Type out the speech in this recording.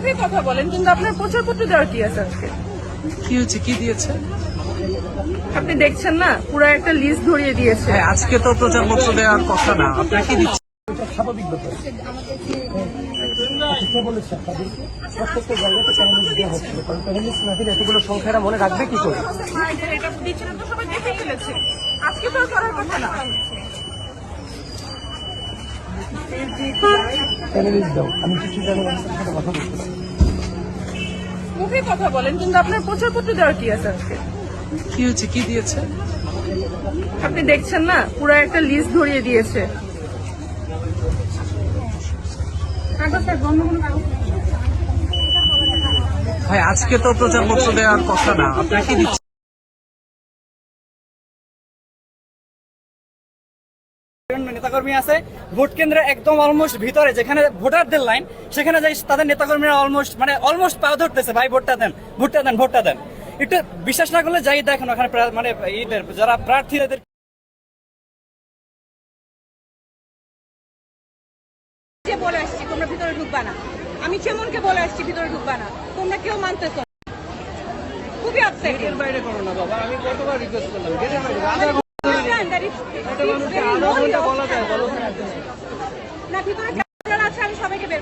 মুখে কথা বলেন কিন্তু আপনার প্রচারপত্র দেওয়ার কি আছে আজকে? কি হয়েছে? কি দিয়েছে? আপনি দেখছেন না? পুরো একটা লিস্ট ধরিয়ে দিয়েছে। হ্যাঁ আজকে তো প্রচারপত্র দেওয়ার কথা না। আপনার কি দিচ্ছে? স্বাভাবিক ব্যাপার বলেছে আপনাদেরকে প্রত্যেকটা জায়গাতে প্যানেলিস্ট দেওয়া হচ্ছিল কারণ প্যানেলিস্ট না দিলে এতগুলো সংখ্যারা মনে রাখবে কি করে আজকে তো করার কথা না। প্যানেলিস্ট দাও আমি কিছু সাথে কথা বলতে মুখে কথা বলেন কিন্তু আপনার প্রচারপত্র দেওয়ার কি আছে আজকে? কি হয়েছে? কি দিয়েছে? আপনি দেখছেন না? পুরো একটা লিস্ট ধরিয়ে দিয়েছে। ভাই আজকে তো প্রচারপত্র দেওয়ার কথা না। আপনার কি নেতাকর্মী আছে। ভোট কেন্দ্রের একদম অলমোস্ট ভিতরে যেখানে ভোটারদের লাইন সেখানে যাই তাদের নেতাকর্মীরা অলমোস্ট মানে অলমোস্ট পা ধরতেছে। ভাই ভোটটা দেন ভোটটা দেন ভোটটা দেন। একটু বিশ্বাস না করলে যাই দেখেন ওখানে মানে যারা প্রার্থী বলে আসছি তোমরা ভিতরে ঢুকবা না। আমি কেমনকে বলে আসছি ভিতরে ঢুকবা না। তোমরা কেউ মানতেছ খুবই আপসেট বাইরে করো না বাবা আমি কতবার রিকোয়েস্ট করলাম না ভিতরে আছে আমি সবাইকে বের